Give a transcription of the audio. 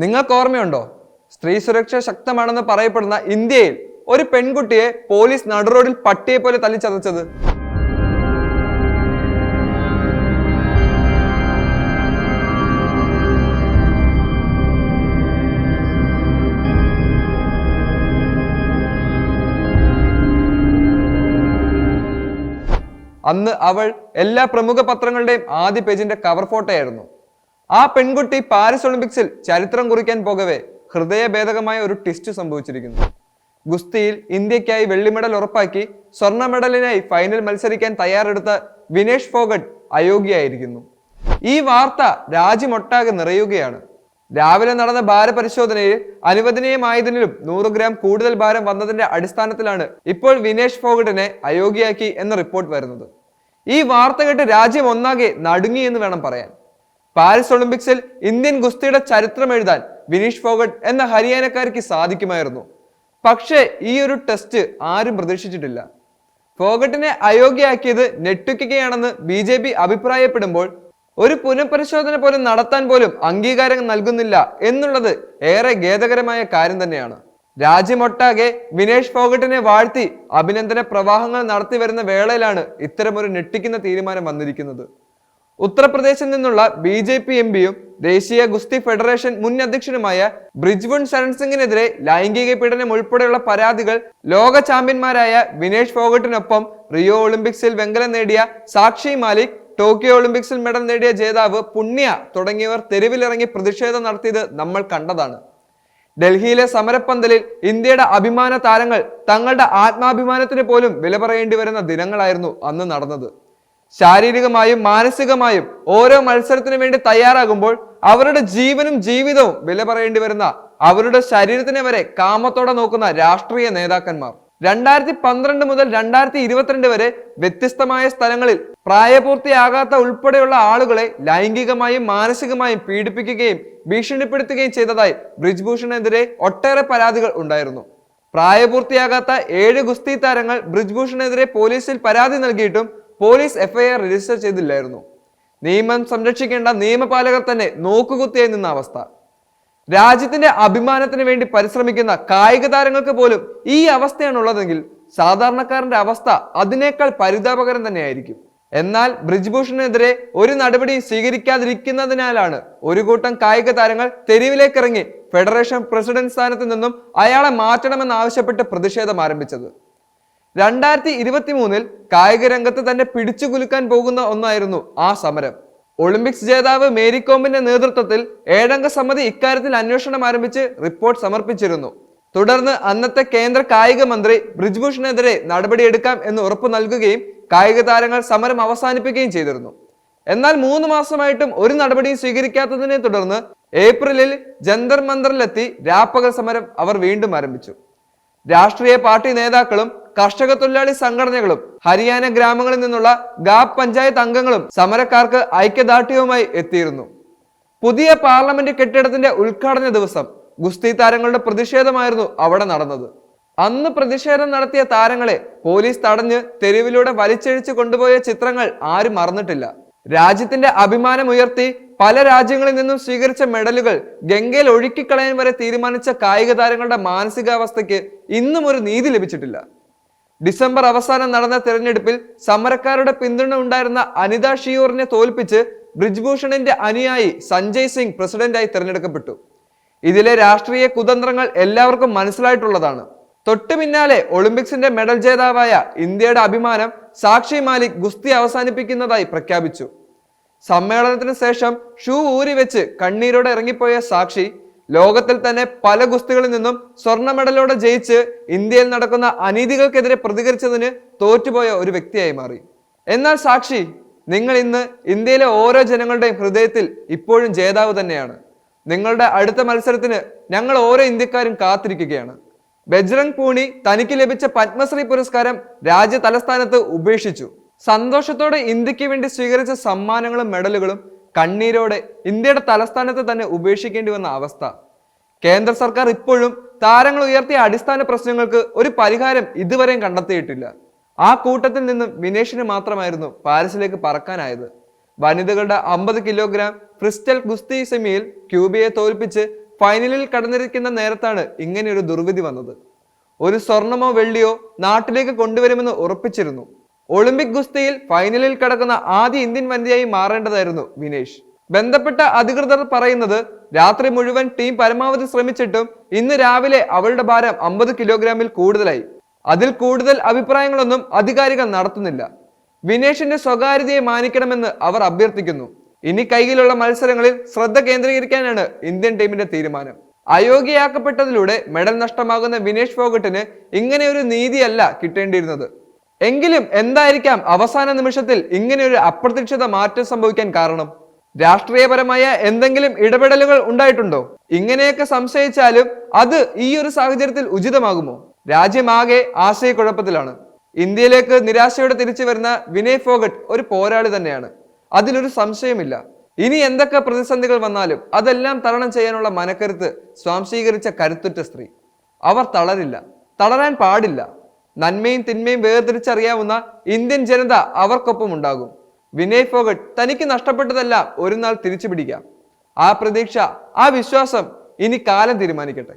നിങ്ങൾക്ക് ഓർമ്മയുണ്ടോ? സ്ത്രീ സുരക്ഷ ശക്തമാണെന്ന് പറയപ്പെടുന്ന ഇന്ത്യയിൽ ഒരു പെൺകുട്ടിയെ പോലീസ് നടുറോഡിൽ പട്ടിയെ പോലെ തല്ലിച്ചതച്ചത്. അന്ന് അവൾ എല്ലാ പ്രമുഖ പത്രങ്ങളുടെയും ആദ്യ പേജിന്റെ കവർ ഫോട്ടോയായിരുന്നു ആ പെൺകുട്ടി പാരീസ് ഒളിമ്പിക്സിൽ ചരിത്രം കുറിക്കാൻ പോകവേ ഹൃദയഭേദകമായ ഒരു ട്വിസ്റ്റ് സംഭവിച്ചിരിക്കുന്നു. ഗുസ്തിയിൽ ഇന്ത്യക്കായി വെള്ളി മെഡൽ ഉറപ്പാക്കി സ്വർണ മെഡലിനായി ഫൈനൽ മത്സരിക്കാൻ തയ്യാറെടുത്ത വിനേഷ് ഫോഗട്ട് അയോഗ്യയായിരിക്കുന്നു. ഈ വാർത്ത രാജ്യമൊട്ടാകെ നിറയുകയാണ്. രാവിലെ നടന്ന ഭാരപരിശോധനയിൽ അനുവദനീയമായതിനും നൂറ് ഗ്രാം കൂടുതൽ ഭാരം വന്നതിന്റെ അടിസ്ഥാനത്തിലാണ് ഇപ്പോൾ വിനേഷ് ഫോഗട്ടിനെ അയോഗ്യയാക്കി എന്ന റിപ്പോർട്ട് വരുന്നത്. ഈ വാർത്ത കേട്ട് രാജ്യം ഒന്നാകെ നടുങ്ങി എന്ന് വേണം പറയാൻ. പാരീസ് ഒളിമ്പിക്സിൽ ഇന്ത്യൻ ഗുസ്തിയുടെ ചരിത്രം എഴുതാൻ വിനീഷ് ഫോഗട്ട് എന്ന ഹരിയാനക്കാരിക്ക് സാധിക്കുമായിരുന്നു. പക്ഷേ ഈ ഒരു ടെസ്റ്റ് ആരും പ്രതീക്ഷിച്ചിട്ടില്ല. ഫോഗട്ടിനെ അയോഗ്യയാക്കിയത് നെട്ടുക്കുകയാണെന്ന് ബി ജെ പി അഭിപ്രായപ്പെടുമ്പോൾ ഒരു പുനഃപരിശോധന പോലും നടത്താൻ പോലും അംഗീകാരം നൽകുന്നില്ല എന്നുള്ളത് ഏറെ ഖേദകരമായ കാര്യം തന്നെയാണ്. രാജ്യമൊട്ടാകെ വിനേഷ് ഫോഗട്ടിനെ വാഴ്ത്തി അഭിനന്ദന പ്രവാഹങ്ങൾ നടത്തി വരുന്ന വേളയിലാണ് ഇത്തരമൊരു ഞെട്ടിക്കുന്ന തീരുമാനം വന്നിരിക്കുന്നത്. ഉത്തർപ്രദേശിൽ നിന്നുള്ള ബി ജെ പി എം പിയും ദേശീയ ഗുസ്തി ഫെഡറേഷൻ മുൻ അധ്യക്ഷനുമായ ബ്രിജ്വൺ ശരൺ സിംഗിനെതിരെ ലൈംഗിക പീഡനം ഉൾപ്പെടെയുള്ള പരാതികൾ ലോക ചാമ്പ്യന്മാരായ വിനേഷ് ഫോഗട്ടിനൊപ്പം റിയോ ഒളിമ്പിക്സിൽ വെങ്കലം നേടിയ സാക്ഷി മാലിക് ടോക്കിയോ ഒളിമ്പിക്സിൽ മെഡൽ നേടിയ ജേതാവ് പുണ്യ തുടങ്ങിയവർ തെരുവിലിറങ്ങി പ്രതിഷേധം നടത്തിയത് നമ്മൾ കണ്ടതാണ്. ഡൽഹിയിലെ സമരപ്പന്തലിൽ ഇന്ത്യയുടെ അഭിമാന താരങ്ങൾ തങ്ങളുടെ ആത്മാഭിമാനത്തിന് പോലും വില പറയേണ്ടി വരുന്ന ദിനങ്ങളായിരുന്നു അന്ന് നടന്നത്. ശാരീരികമായും മാനസികമായും ഓരോ മത്സരത്തിനു വേണ്ടി തയ്യാറാകുമ്പോൾ അവരുടെ ജീവനും ജീവിതവും വില പറയേണ്ടി വരുന്ന അവരുടെ ശരീരത്തിനെ വരെ കാമത്തോടെ നോക്കുന്ന രാഷ്ട്രീയ നേതാക്കന്മാർ. രണ്ടായിരത്തി പന്ത്രണ്ട് മുതൽ രണ്ടായിരത്തി ഇരുപത്തിരണ്ട് വരെ വ്യത്യസ്തമായ സ്ഥലങ്ങളിൽ പ്രായപൂർത്തിയാകാത്ത ഉൾപ്പെടെയുള്ള ആളുകളെ ലൈംഗികമായും മാനസികമായും പീഡിപ്പിക്കുകയും ഭീഷണിപ്പെടുത്തുകയും ചെയ്തതായി ബ്രിജ്ഭൂഷണെതിരെ ഒട്ടേറെ പരാതികൾ ഉണ്ടായിരുന്നു. പ്രായപൂർത്തിയാകാത്ത ഏഴ് ഗുസ്തി താരങ്ങൾ ബ്രിജ്ഭൂഷണെതിരെ പോലീസിൽ പരാതി നൽകിയിട്ടും പോലീസ് എഫ്ഐആർ രജിസ്റ്റർ ചെയ്തില്ലായിരുന്നു. നിയമം സംരക്ഷിക്കേണ്ട നിയമപാലകർ തന്നെ നോക്കുകുത്തിയായി നിന്ന അവസ്ഥ. രാജ്യത്തിന്റെ അഭിമാനത്തിന് വേണ്ടി പരിശ്രമിക്കുന്ന കായിക താരങ്ങൾക്ക് പോലും ഈ അവസ്ഥയാണുള്ളതെങ്കിൽ സാധാരണക്കാരന്റെ അവസ്ഥ അതിനേക്കാൾ പരിതാപകരം തന്നെയായിരിക്കും. എന്നാൽ ബ്രിജ്ഭൂഷണെതിരെ ഒരു നടപടിയും സ്വീകരിക്കാതിരിക്കുന്നതിനാലാണ് ഒരു കൂട്ടം കായിക താരങ്ങൾ തെരുവിലേക്കിറങ്ങി ഫെഡറേഷൻ പ്രസിഡന്റ് സ്ഥാനത്ത് നിന്നും അയാളെ മാറ്റണമെന്ന് ആവശ്യപ്പെട്ട് പ്രതിഷേധം ആരംഭിച്ചത്. രണ്ടായിരത്തി ഇരുപത്തി മൂന്നിൽ കായിക രംഗത്ത് തന്നെ പിടിച്ചു കുലുക്കാൻ പോകുന്ന ഒന്നായിരുന്നു ആ സമരം. ഒളിമ്പിക്സ് ജേതാവ് മേരി കോമിന്റെ നേതൃത്വത്തിൽ ഏഴംഗ സമിതി ഇക്കാര്യത്തിൽ അന്വേഷണം ആരംഭിച്ച് റിപ്പോർട്ട് സമർപ്പിച്ചിരുന്നു. തുടർന്ന് അന്നത്തെ കേന്ദ്ര കായിക മന്ത്രി ബ്രിജ്ഭൂഷണെതിരെ നടപടിയെടുക്കാം എന്ന് ഉറപ്പു നൽകുകയും കായിക താരങ്ങൾ സമരം അവസാനിപ്പിക്കുകയും ചെയ്തിരുന്നു. എന്നാൽ മൂന്ന് മാസമായിട്ടും ഒരു നടപടിയും സ്വീകരിക്കാത്തതിനെ തുടർന്ന് ഏപ്രിലിൽ ജന്തർ മന്ദറിലെത്തി രാപ്പകൽ സമരം അവർ വീണ്ടും ആരംഭിച്ചു. രാഷ്ട്രീയ പാർട്ടി നേതാക്കളും കർഷക തൊഴിലാളി സംഘടനകളും ഹരിയാന ഗ്രാമങ്ങളിൽ നിന്നുള്ള ഗാപ് പഞ്ചായത്ത് അംഗങ്ങളും സമരക്കാർക്ക് ഐക്യദാർഢ്യവുമായി എത്തിയിരുന്നു. പുതിയ പാർലമെന്റ് കെട്ടിടത്തിന്റെ ഉദ്ഘാടന ദിവസം ഗുസ്തി താരങ്ങളുടെ പ്രതിഷേധമായിരുന്നു അവിടെ നടന്നത്. അന്ന് പ്രതിഷേധം നടത്തിയ താരങ്ങളെ പോലീസ് തടഞ്ഞ് തെരുവിലൂടെ വലിച്ചഴിച്ചു കൊണ്ടുപോയ ചിത്രങ്ങൾ ആരും മറന്നിട്ടില്ല. രാജ്യത്തിന്റെ അഭിമാനം ഉയർത്തി പല രാജ്യങ്ങളിൽ നിന്നും സ്വീകരിച്ച മെഡലുകൾ ഗംഗയിൽ ഒഴുക്കിക്കളയാൻ വരെ തീരുമാനിച്ച കായിക താരങ്ങളുടെ മാനസികാവസ്ഥയ്ക്ക് ഇന്നും ഒരു നീതി ലഭിച്ചിട്ടില്ല. ഡിസംബർ അവസാനം നടന്ന തെരഞ്ഞെടുപ്പിൽ സമരക്കാരുടെ പിന്തുണ ഉണ്ടായിരുന്ന അനിത ഷിയൂറിനെ തോൽപ്പിച്ച് ബ്രിജ്ഭൂഷണിന്റെ അനുയായി സഞ്ജയ് സിംഗ് പ്രസിഡന്റായി തെരഞ്ഞെടുക്കപ്പെട്ടു. ഇതിലെ രാഷ്ട്രീയ കുതന്ത്രങ്ങൾ എല്ലാവർക്കും മനസ്സിലായിട്ടുള്ളതാണ്. തൊട്ടു പിന്നാലെ ഒളിമ്പിക്സിന്റെ മെഡൽ ജേതാവായ ഇന്ത്യയുടെ അഭിമാനം സാക്ഷി മാലിക് ഗുസ്തി അവസാനിപ്പിക്കുന്നതായി പ്രഖ്യാപിച്ചു. സമ്മേളനത്തിന് ശേഷം ഷൂ ഊരി വെച്ച് കണ്ണീരോടെ ഇറങ്ങിപ്പോയ സാക്ഷി ലോകത്തിൽ തന്നെ പല ഗുസ്തികളിൽ നിന്നും സ്വർണ മെഡലോടെ ജയിച്ച് ഇന്ത്യയിൽ നടക്കുന്ന അനീതികൾക്കെതിരെ പ്രതികരിച്ചതിന് തോറ്റുപോയ ഒരു വ്യക്തിയായി മാറി. എന്നാൽ സാക്ഷി നിങ്ങൾ ഇന്ന് ഇന്ത്യയിലെ ഓരോ ജനങ്ങളുടെയും ഹൃദയത്തിൽ ഇപ്പോഴും ജേതാവ് തന്നെയാണ്. നിങ്ങളുടെ അടുത്ത മത്സരത്തിന് ഞങ്ങൾ ഓരോ ഇന്ത്യക്കാരും കാത്തിരിക്കുകയാണ്. ബജ്രംഗ് പൂണി തനിക്ക് ലഭിച്ച പത്മശ്രീ പുരസ്കാരം രാജ്യ തലസ്ഥാനത്ത് ഉപേക്ഷിച്ചു. സന്തോഷത്തോടെ ഇന്ത്യയ്ക്ക് വേണ്ടി സ്വീകരിച്ച സമ്മാനങ്ങളും മെഡലുകളും കണ്ണീരോടെ ഇന്ത്യയുടെ തലസ്ഥാനത്ത് തന്നെ ഉപേക്ഷിക്കേണ്ടി വന്ന അവസ്ഥ. കേന്ദ്ര സർക്കാർ ഇപ്പോഴും താരങ്ങൾ ഉയർത്തിയ അടിസ്ഥാന പ്രശ്നങ്ങൾക്ക് ഒരു പരിഹാരം ഇതുവരെയും കണ്ടെത്തിയിട്ടില്ല. ആ കൂട്ടത്തിൽ നിന്നും വിനേഷിന് മാത്രമായിരുന്നു പാരീസിലേക്ക് പറക്കാനായത്. വനിതകളുടെ അമ്പത് കിലോഗ്രാം ക്രിസ്റ്റൽ ഗുസ്തി സെമിയിൽ ക്യൂബയെ തോൽപ്പിച്ച് ഫൈനലിൽ കടന്നിരിക്കുന്ന നേരത്താണ് ഇങ്ങനെയൊരു ദുർവിധി വന്നത്. ഒരു സ്വർണമോ വെള്ളിയോ നാട്ടിലേക്ക് കൊണ്ടുവരുമെന്ന് ഉറപ്പിച്ചിരുന്നു. ഒളിമ്പിക് ഗുസ്തിയിൽ ഫൈനലിൽ കടക്കുന്ന ആദ്യ ഇന്ത്യൻ വനിതയായി മാറേണ്ടതായിരുന്നു വിനേഷ്. ബന്ധപ്പെട്ട അധികൃതർ പറയുന്നത് രാത്രി മുഴുവൻ ടീം പരമാവധി ശ്രമിച്ചിട്ടും ഇന്ന് രാവിലെ അവളുടെ ഭാരം അമ്പത് കിലോഗ്രാമിൽ കൂടുതലായി. അതിൽ കൂടുതൽ അഭിപ്രായങ്ങളൊന്നും അധികാരികൾ നടത്തുന്നില്ല. വിനേഷിന്റെ സ്വകാര്യതയെ മാനിക്കണമെന്ന് അവർ അഭ്യർത്ഥിക്കുന്നു. ഇനി കൈയിലുള്ള മത്സരങ്ങളിൽ ശ്രദ്ധ കേന്ദ്രീകരിക്കാനാണ് ഇന്ത്യൻ ടീമിന്റെ തീരുമാനം. അയോഗ്യയാക്കപ്പെട്ടതിലൂടെ മെഡൽ നഷ്ടമാകുന്ന വിനേഷ് ഫോഗട്ടിന് ഇങ്ങനെ ഒരു നീതിയല്ല കിട്ടേണ്ടിയിരുന്നത്. എങ്കിലും എന്തായിരിക്കാം അവസാന നിമിഷത്തിൽ ഇങ്ങനെ ഒരു അപ്രതീക്ഷിത മാറ്റം സംഭവിക്കാൻ കാരണം? രാഷ്ട്രീയപരമായ എന്തെങ്കിലും ഇടപെടലുകൾ ഉണ്ടായിട്ടുണ്ടോ? ഇങ്ങനെയൊക്കെ സംശയിച്ചാലും അത് ഈ ഒരു സാഹചര്യത്തിൽ ഉചിതമാകുമോ? രാജ്യമാകെ ആശയക്കുഴപ്പത്തിലാണ്. ഇന്ത്യയിലേക്ക് നിരാശയോടെ തിരിച്ചു വരുന്ന വിനയ് ഫോഗട്ട് ഒരു പോരാളി തന്നെയാണ്. അതിലൊരു സംശയമില്ല ഇനി എന്തൊക്കെ പ്രതിസന്ധികൾ വന്നാലും അതെല്ലാം തരണം ചെയ്യാനുള്ള മനക്കരുത്ത് സ്വാംശീകരിച്ച കരുത്തുറ്റ സ്ത്രീ. അവർ തളരില്ല. തളരാൻ പാടില്ല. നന്മയും തിന്മയും വേർതിരിച്ചറിയാവുന്ന ഇന്ത്യൻ ജനത അവർക്കൊപ്പം ഉണ്ടാകും. വിനയ് ഫോഗട്ട് തനിക്ക് നഷ്ടപ്പെട്ടതല്ല ഒരു നാൾ തിരിച്ചു പിടിക്കാം ആ പ്രതീക്ഷ ആ വിശ്വാസം ഇനി കാലം തീരുമാനിക്കട്ടെ.